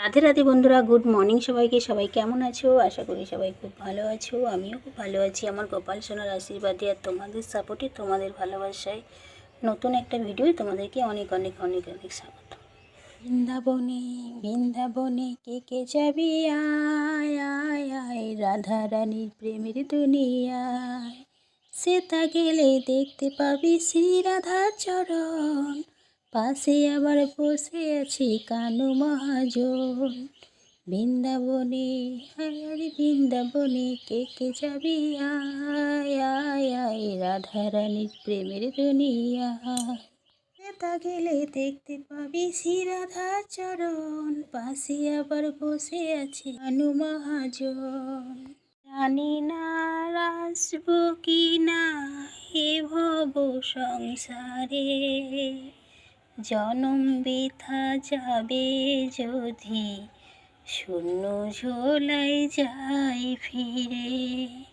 রাধে রাধে বন্ধুরা good morning সবাইকে। সবাই কেমন আছো? আশা করি সবাই খুব ভালো আছো, আমিও খুব ভালো আছি। আমার গোপাল সোনার আশীর্বাদে আর তোমাদের সাপোর্টে তোমাদের ভালোবাসায় নতুন একটা ভিডিও তোমাদেরকে অনেক অনেক অনেক অনেক স্বাগত। বৃন্দাবনে বৃন্দাবনে কে কে যাবি? আয় আয় আয়, রাধা রানীর প্রেমের দুনিয়ায়। সেটা গেলে দেখতে পাবি শ্রী রাধার চরণ পাশে আবার বসে আছি কানু মহাজন। বৃন্দাবনে হায় বৃন্দাবনে কে কে যাবি? আয় আয় আয় রাধা রানীর প্রেমের দুনিয়া। গেলে দেখতে পাবি শ্রী রাধার চরণ। পাশে আবার বসে আছে কানু মহাজন। জানি না আসব কি না হে ভব সংসারে। জনম বৃথা যাবে যদি শূন্য ঝোলাই যাই ফিরে।